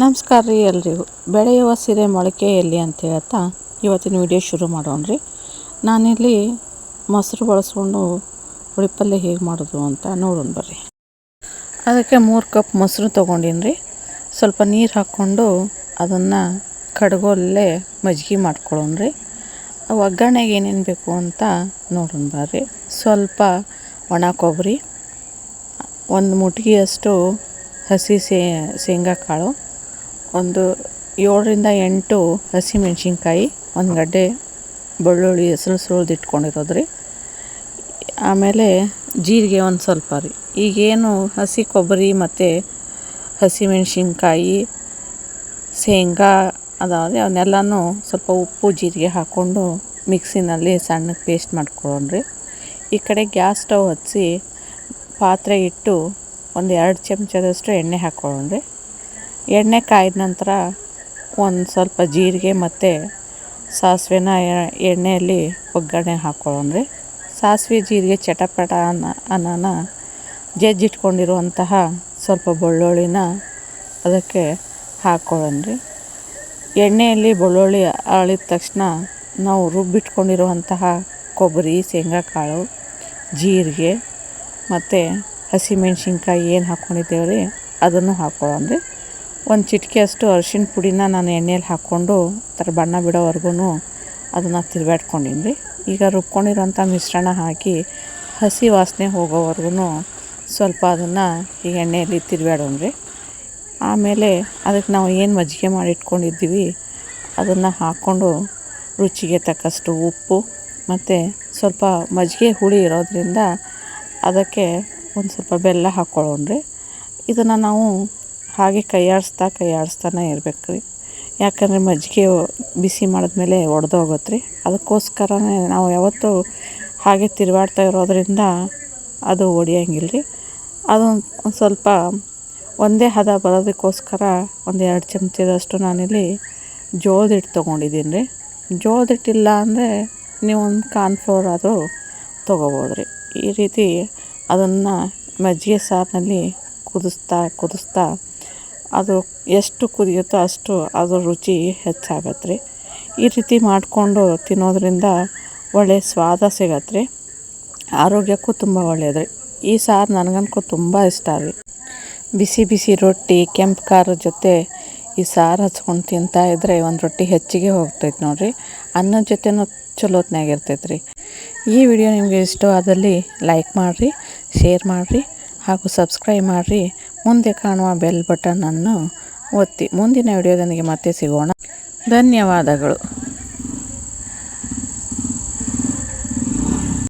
ನಮಸ್ಕಾರ ರೀ ಎಲ್ರಿಗೂ. ಬೆಳೆಯುವ ಸೀರೆ ಮೊಳಕೆ ಎಲ್ಲಿ ಅಂತ ಹೇಳ್ತಾ ಇವತ್ತಿನ ವಿಡಿಯೋ ಶುರು ಮಾಡೋಣ ರೀ. ನಾನಿಲ್ಲಿ ಮೊಸರು ಬಳಸ್ಕೊಂಡು ಹುಳಿಪಲ್ಯ ಹೇಗೆ ಮಾಡೋದು ಅಂತ ನೋಡೋಣ ಬರ್ರಿ. ಅದಕ್ಕೆ ಮೂರು ಕಪ್ ಮೊಸರು ತೊಗೊಂಡೀನಿ ರೀ. ಸ್ವಲ್ಪ ನೀರು ಹಾಕ್ಕೊಂಡು ಅದನ್ನು ಕಡಗೋಲ್ಲೇ ಮಜ್ಜಿಗೆ ಮಾಡ್ಕೊಳ್ಳೋಣ ರೀ. ಒಗ್ಗರಣೆಗೆ ಏನೇನು ಬೇಕು ಅಂತ ನೋಡೋಣ ಬರ್ರಿ. ಸ್ವಲ್ಪ ಒಣ ಕೊಬ್ಬರಿ, ಒಂದು ಮುಟ್ಗಿಯಷ್ಟು ಹಸಿ ಶೇಂಗಾ ಕಾಳು ಒಂದು ಏಳರಿಂದ ಎಂಟು ಹಸಿಮೆಣ್ಸಿನ್ಕಾಯಿ, ಒಂದು ಗಡ್ಡೆ ಬೆಳ್ಳುಳ್ಳಿ ಹೆಸರು ಸುಳ್ದು ಇಟ್ಕೊಂಡಿರೋದು ರೀ ಆಮೇಲೆ ಜೀರಿಗೆ ಒಂದು ಸ್ವಲ್ಪ ರೀ. ಈಗೇನು ಹಸಿ ಕೊಬ್ಬರಿ ಮತ್ತು ಹಸಿಮೆಣ್ಸಿನ್ಕಾಯಿ, ಶೇಂಗಾ ಅದಾವೆ ಅವನ್ನೆಲ್ಲನೂ ಸ್ವಲ್ಪ ಉಪ್ಪು, ಜೀರಿಗೆ ಹಾಕ್ಕೊಂಡು ಮಿಕ್ಸಿನಲ್ಲಿ ಸಣ್ಣಗೆ ಪೇಸ್ಟ್ ಮಾಡ್ಕೊಳ್ಳೋಣ ರೀ ಈ ಕಡೆ ಗ್ಯಾಸ್ ಸ್ಟವ್ ಹಚ್ಚಿ ಪಾತ್ರೆ ಇಟ್ಟು ಒಂದು ಎರಡು ಚಮಚದಷ್ಟು ಎಣ್ಣೆ ಹಾಕ್ಕೊಳ್ಳೋಣ ರೀ ಎಣ್ಣೆ ಕಾಯ್ದ ನಂತರ ಒಂದು ಸ್ವಲ್ಪ ಜೀರಿಗೆ ಮತ್ತು ಸಾಸಿವೆನ ಎಣ್ಣೆಯಲ್ಲಿ ಒಗ್ಗರಣೆ ಹಾಕ್ಕೊಳ್ಳೋಣ್ರಿ ಸಾಸಿವೆ, ಜೀರಿಗೆ, ಚಟಪಟ, ಅನ್ನ, ಅನ್ನನ ಜಜ್ಜಿಟ್ಕೊಂಡಿರುವಂತಹ ಸ್ವಲ್ಪ ಬೆಳ್ಳುಳ್ಳಿನ ಅದಕ್ಕೆ ಹಾಕ್ಕೊಳ್ಳೋಣ್ರಿ ಎಣ್ಣೆಯಲ್ಲಿ ಬೆಳ್ಳುಳ್ಳಿ ಅಳಿದ ತಕ್ಷಣ ನಾವು ರುಬ್ಬಿಟ್ಕೊಂಡಿರುವಂತಹ ಕೊಬ್ಬರಿ, ಶೇಂಗಾಕಾಳು, ಜೀರಿಗೆ ಮತ್ತು ಹಸಿಮೆಣ್ಸಿನ್ಕಾಯಿ ಏನು ಹಾಕ್ಕೊಂಡಿದ್ದೇವೆ ರೀ ಅದನ್ನು ಹಾಕ್ಕೊಳ್ಳೋಣ ರೀ. ಒಂದು ಚಿಟಿಕೆಯಷ್ಟು ಅರ್ಶಿನ ಪುಡಿನ ನಾನು ಎಣ್ಣೆಯಲ್ಲಿ ಹಾಕ್ಕೊಂಡು ಥರ ಬಣ್ಣ ಬಿಡೋವರೆಗೂ ಅದನ್ನು ತಿರುಗಾಡ್ಕೊಂಡಿನಿ ರೀ ಈಗ ರುಬ್ಕೊಂಡಿರೋಂಥ ಮಿಶ್ರಣ ಹಾಕಿ ಹಸಿ ವಾಸನೆ ಹೋಗೋವರೆಗೂ ಸ್ವಲ್ಪ ಅದನ್ನು ಈ ಎಣ್ಣೆಯಲ್ಲಿ ತಿರುಗಾಡೋಣ ರೀ ಆಮೇಲೆ ಅದಕ್ಕೆ ನಾವು ಏನು ಮಜ್ಜಿಗೆ ಮಾಡಿ ಇಟ್ಕೊಂಡಿದ್ದೀವಿ ಅದನ್ನು ಹಾಕ್ಕೊಂಡು ರುಚಿಗೆ ತಕ್ಕಷ್ಟು ಉಪ್ಪು ಮತ್ತು ಸ್ವಲ್ಪ ಮಜ್ಜಿಗೆ ಹುಳಿ ಇರೋದರಿಂದ ಅದಕ್ಕೆ ಒಂದು ಸ್ವಲ್ಪ ಬೆಲ್ಲ ಹಾಕ್ಕೊಳ್ಳೋಣ ರೀ ಇದನ್ನು ನಾವು ಹಾಗೆ ಕೈಯಾಡಿಸ್ತಾ ಕೈಯಾಡಿಸ್ತಾನೆ ಇರ್ಬೇಕು ರೀ. ಯಾಕಂದರೆ ಮಜ್ಜಿಗೆ ಬಿಸಿ ಮಾಡಿದ್ಮೇಲೆ ಒಡೆದೋಗುತ್ತೆ ರೀ. ಅದಕ್ಕೋಸ್ಕರನೇ ನಾವು ಯಾವತ್ತೂ ಹಾಗೆ ತಿರುಗಾಡ್ತಾ ಇರೋದರಿಂದ ಅದು ಒಡೆಯೋಂಗಿಲ್ಲ ರೀ. ಅದು ಒಂದು ಸ್ವಲ್ಪ ಒಂದೇ ಹದ ಬರೋದಕ್ಕೋಸ್ಕರ ಒಂದು ಎರಡು ಚಮಚದಷ್ಟು ನಾನಿಲ್ಲಿ ಜೋಳದ ಹಿಟ್ಟು ತೊಗೊಂಡಿದ್ದೀನಿ ರೀ. ಜೋಳದ ಹಿಟ್ಟಿಲ್ಲ ಅಂದರೆ ನೀವು ಒಂದು ಕಾರ್ನ್ಫ್ಲೋರ್ ಆದರೂ ತೊಗೋಬೋದು ರೀ. ಈ ರೀತಿ ಅದನ್ನು ಮಜ್ಜಿಗೆ ಸಾರಿನಲ್ಲಿ ಕುದಿಸ್ತಾ ಕುದಿಸ್ತಾ ಅದು ಎಷ್ಟು ಕುದಿಯುತ್ತೋ ಅಷ್ಟು ಅದರ ರುಚಿ ಹೆಚ್ಚಾಗತ್ತೆ ರೀ. ಈ ರೀತಿ ಮಾಡಿಕೊಂಡು ತಿನ್ನೋದರಿಂದ ಒಳ್ಳೆಯ ಸ್ವಾದ ಸಿಗತ್ತೆ ರೀ. ಆರೋಗ್ಯಕ್ಕೂ ತುಂಬ ಒಳ್ಳೆಯದು ರೀ. ಈ ಸಾರು ನನಗಂತೂ ತುಂಬ ಇಷ್ಟ ರೀ. ಬಿಸಿ ಬಿಸಿ ರೊಟ್ಟಿ, ಕೆಂಪು ಖಾರದ ಜೊತೆ ಈ ಸಾರು ಹಚ್ಕೊಂಡು ತಿಂತಾಯಿದ್ರೆ ಒಂದು ರೊಟ್ಟಿ ಹೆಚ್ಚಿಗೆ ಹೋಗ್ತೈತೆ ನೋಡಿರಿ. ಅನ್ನದ ಜೊತೆನೂ ಚಲೋತ್ನಾಗ ಇರ್ತೈತೆ ರೀ. ಈ ವಿಡಿಯೋ ನಿಮಗೆ ಇಷ್ಟವಾದಲ್ಲಿ ಲೈಕ್ ಮಾಡಿರಿ, ಶೇರ್ ಮಾಡಿರಿ ಹಾಗೂ ಸಬ್ಸ್ಕ್ರೈಬ್ ಮಾಡಿರಿ. ಮುಂದೆ ಕಾಣುವ ಬೆಲ್ ಅನ್ನು ಒತ್ತಿ. ಮುಂದಿನ ವಿಡಿಯೋದೊಂದಿಗೆ ಮತ್ತೆ ಸಿಗೋಣ. ಧನ್ಯವಾದಗಳು.